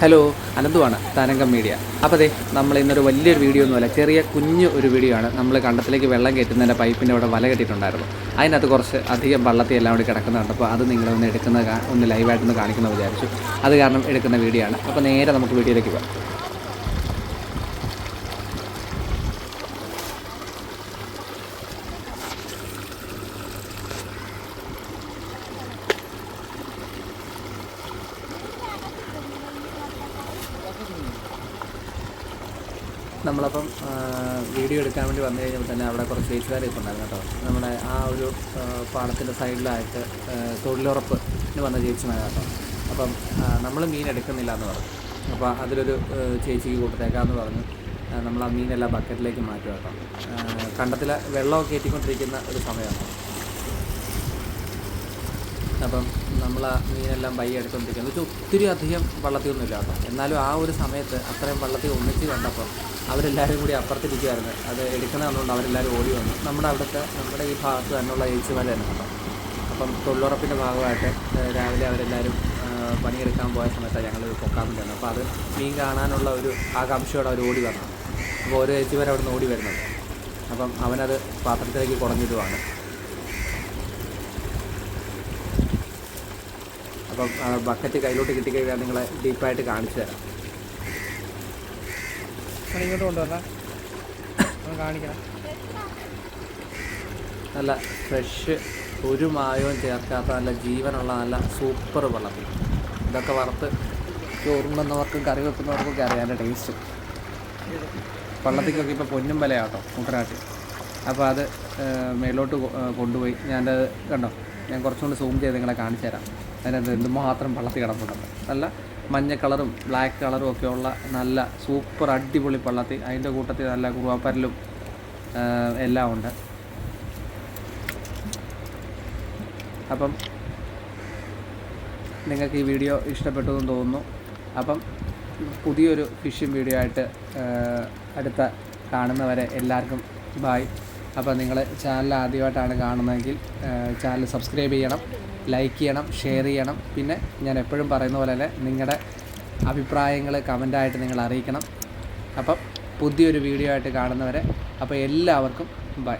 Hello അനന്തുവാണ് താരംഗം media അപ്പോൾ അതെ നമ്മൾ ഇന്നൊരു വലിയൊരു വീഡിയോ ഒന്നുമല്ല ചെറിയ കുഞ്ഞു ഒരു വീഡിയോ ആണ്. നമ്മൾ കണ്ടത്തിലേക്ക് വെള്ളം കയറ്റുന്നതിന്റെ പൈപ്പിന്റെ അവിടെ വല കെട്ടിയിട്ടുണ്ടായിരുന്നു. അതിനകത്ത് കുറച്ച് അധികം വള്ളത്തിൽ എല്ലാം കൂടി കിടക്കുന്നുണ്ട്. അപ്പോൾ അത് നിങ്ങളൊന്ന് എടുക്കുന്ന ഒന്ന് ലൈവായിട്ടൊന്ന് കാണിക്കുന്നത് വിചാരിച്ചു. അത് കാരണം എടുക്കുന്ന വീഡിയോ ആണ്. അപ്പോൾ നേരെ നമുക്ക് വീഡിയോയിലേക്ക് പോകാം. നമ്മളപ്പം വീഡിയോ എടുക്കാൻ വേണ്ടി വന്നു കഴിഞ്ഞപ്പോൾ തന്നെ അവിടെ കുറച്ച് ചേച്ചിമാർ ഇരിപ്പുണ്ടായിരുന്നു കേട്ടോ. നമ്മുടെ ആ ഒരു പാടത്തിന്റെ സൈഡിലായിട്ട് തൊഴിലുറപ്പിന് വന്ന ചേച്ചിമാരാണ് കേട്ടോ. അപ്പം നമ്മൾ മീൻ എടുക്കുന്നില്ല എന്ന് പറഞ്ഞു. അപ്പോൾ അതിലൊരു ചേച്ചിക്ക് കൂട്ടത്തേക്കാന്ന് പറഞ്ഞു. നമ്മൾ ആ മീനെല്ലാം ബക്കറ്റിലേക്ക് മാറ്റുക കേട്ടോ. കണ്ടത്തിൽ വെള്ളമൊക്കെ ഏറ്റിക്കൊണ്ടിരിക്കുന്ന ഒരു സമയമാണ്. അപ്പം നമ്മൾ ആ മീനെല്ലാം ബൈ എടുത്തുകൊണ്ടിരിക്കുന്നത് വെച്ചാൽ ഒത്തിരി അധികം വള്ളത്തിയൊന്നുമില്ല കേട്ടോ. എന്നാലും ആ ഒരു സമയത്ത് അത്രയും വള്ളത്തിൽ ഒന്നിച്ച് കണ്ടപ്പോൾ അവരെല്ലാവരും കൂടി അപ്പുറത്തിരിക്കുമായിരുന്നു അത് എടുക്കുന്ന കണ്ടുകൊണ്ട് അവരെല്ലാവരും ഓടി വന്നു. നമ്മുടെ അവിടുത്തെ നമ്മുടെ ഈ ഭാഗത്ത് തന്നെയുള്ള ഏച്ചിമാർ തന്നെ കേട്ടോ. അപ്പം തൊഴിലുറപ്പിന്റെ ഭാഗമായിട്ട് രാവിലെ അവരെല്ലാവരും പണിയെടുക്കാൻ പോയ സമയത്താണ് ഞങ്ങൾ പൊക്കാൻ വേണ്ടി വന്നത് അപ്പോൾ അത് മീൻ കാണാനുള്ള ഒരു ആകാംക്ഷയോടെ അവർ ഓടി വന്നു. അപ്പോൾ ഓരോ ഏച്ചിമാർ അവിടെ നിന്ന് ഓടി വരുന്നുണ്ട്. അപ്പം അവനത് പാത്രത്തിലേക്ക് കുടഞ്ഞിടുവാണ്. അപ്പം ബക്കറ്റ് കയ്യിലോട്ട് കിട്ടിക്കഴിഞ്ഞാൽ നിങ്ങളെ ഡീപ്പായിട്ട് കാണിച്ചു തരാം. ഇങ്ങോട്ട് കൊണ്ടുവരണം. കാണിക്കണം. നല്ല ഫ്രഷ് ഒരു മായവും ചേർക്കാത്ത നല്ല ജീവനുള്ള നല്ല സൂപ്പർ വെള്ളത്തിൽ ഇതൊക്കെ വറുത്ത് ചോറുണ്ടെന്നവർക്കും കറി വെക്കുന്നവർക്കൊക്കെ അറിയാന്റെ ടേസ്റ്റ്. വള്ളത്തിക്കൊക്കെ ഇപ്പോൾ പൊന്നും വിലയാട്ടോ കുട്ടനാട്ടിൽ അപ്പോൾ അത് മേലോട്ട് കൊണ്ടുപോയി. ഞാനത് കണ്ടോ? ഞാൻ കുറച്ചുകൂടി സൂം ചെയ്ത് നിങ്ങളെ കാണിച്ചു തരാം. അതിനകത്ത് എന്തുമാത്രം പള്ളത്തി കിടപ്പുണ്ട്. നല്ല മഞ്ഞ കളറും ബ്ലാക്ക് കളറും ഒക്കെ ഉള്ള നല്ല സൂപ്പർ അടിപൊളി പള്ളത്തി. അതിന്റെ കൂട്ടത്തിൽ നല്ല കുറുവാപ്പരലും എല്ലാം ഉണ്ട്. അപ്പം നിങ്ങൾക്ക് ഈ വീഡിയോ ഇഷ്ടപ്പെട്ടു എന്ന് തോന്നുന്നു. അപ്പം പുതിയൊരു ഫിഷിംഗ് വീഡിയോ ആയിട്ട് അടുത്ത കാണുന്നവരെ എല്ലാവർക്കും ബായ് അപ്പോൾ നിങ്ങൾ ചാനൽ ആദ്യമായിട്ടാണ് കാണുന്നതെങ്കിൽ ചാനൽ സബ്സ്ക്രൈബ് ചെയ്യണം ലൈക്ക് ചെയ്യണം ഷെയർ ചെയ്യണം. പിന്നെ ഞാൻ എപ്പോഴും പറയുന്ന പോലെ തന്നെ നിങ്ങളുടെ അഭിപ്രായങ്ങൾ കമന്റായിട്ട് നിങ്ങൾ അറിയിക്കണം. അപ്പം പുതിയൊരു വീഡിയോ ആയിട്ട് കാണുന്നവരെ അപ്പോൾ എല്ലാവർക്കും ബൈ